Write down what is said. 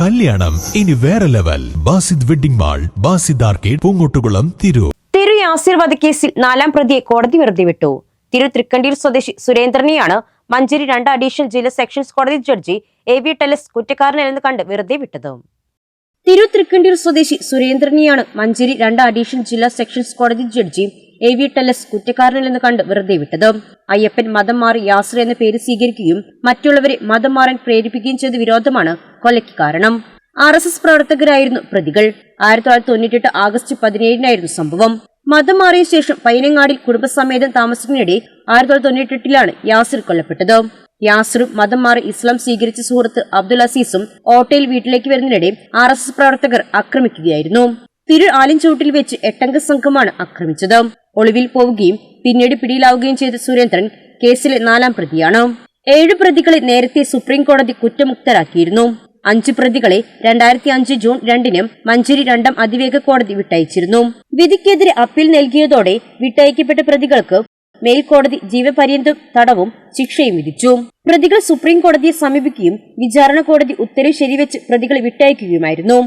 കല്യാണം. ഇനി വേറെ level Basid wedding mall Basid arcade Poongottukulam Tirur. തിരു ആശീർവാദ കേസിൽ നാലാം പ്രതിയെ കോടതി വെറുതെ വിട്ടു. തിരു തൃക്കണ്ടിയിൽ സ്വദേശി സുരേന്ദ്രനെയാണ് മഞ്ചേരി രണ്ട് അഡീഷണൽ ജില്ലാ സെക്ഷൻസ് കോടതി ജഡ്ജി എ വി ടെലസ് കുറ്റക്കാരനെന്ന് കണ്ട് വെറുതെ വിട്ടത്. തിരു തൃക്കണ്ടിയൂർ സ്വദേശി സുരേന്ദ്രനെയാണ് മഞ്ചേരി രണ്ട് അഡീഷണൽ ജില്ലാ സെക്ഷൻസ് കോടതി ജഡ്ജി എ വി ടെലസ് കുറ്റക്കാരനിലെന്ന് കണ്ട് വെറുതെ വിട്ടത്. അയ്യപ്പൻ മതം മാറി യാസിർ എന്ന പേര് സ്വീകരിക്കുകയും മറ്റുള്ളവരെ മതം മാറാൻ പ്രേരിപ്പിക്കുകയും ചെയ്ത വിരോധമാണ് കൊലയ്ക്ക് കാരണം. ആർ എസ് എസ് പ്രവർത്തകരായിരുന്നു പ്രതികൾ. ആയിരത്തി തൊള്ളായിരത്തി തൊണ്ണൂറ്റെട്ട് ആഗസ്റ്റ് പതിനേഴിനായിരുന്നു സംഭവം. മതം മാറിയ ശേഷം പൈനങ്ങാടിൽ കുടുംബസമേതം താമസിക്കുന്നതിനിടെ ആയിരത്തി തൊള്ളായിരത്തി തൊണ്ണൂറ്റെട്ടിലാണ് യാസിർ കൊല്ലപ്പെട്ടത്. യാസിറും മതം മാറി ഇസ്ലാം സ്വീകരിച്ച സുഹൃത്ത് അബ്ദുൽ അസീസും ഓട്ടോയിൽ വീട്ടിലേക്ക് വരുന്നതിനിടെ ആർ പ്രവർത്തകർ ആക്രമിക്കുകയായിരുന്നു. തിരു ആലിൻചുവട്ടിൽ വെച്ച് എട്ടംഗ സംഘമാണ് ആക്രമിച്ചത്. ഒളിവിൽ പോവുകയും പിന്നീട് പിടിയിലാവുകയും ചെയ്ത സുരേന്ദ്രൻ കേസിലെ നാലാം പ്രതിയാണ്. ഏഴ് പ്രതികളെ നേരത്തെ സുപ്രീം കോടതി കുറ്റമുക്തരാക്കിയിരുന്നു. അഞ്ച് പ്രതികളെ രണ്ടായിരത്തി അഞ്ച് ജൂൺ രണ്ടിന് മഞ്ചേരി രണ്ടാം അതിവേഗ കോടതി വിട്ടയച്ചിരുന്നു. വിധിക്കെതിരെ അപ്പീൽ നൽകിയതോടെ വിട്ടയക്കപ്പെട്ട പ്രതികൾക്ക് മേൽക്കോടതി ജീവപര്യന്തം തടവും ശിക്ഷയും വിധിച്ചു. പ്രതികൾ സുപ്രീം കോടതിയെ സമീപിക്കുകയും വിചാരണ കോടതി ഉത്തരവ് ശരിവെച്ച് പ്രതികളെ വിട്ടയക്കുകയുമായിരുന്നു.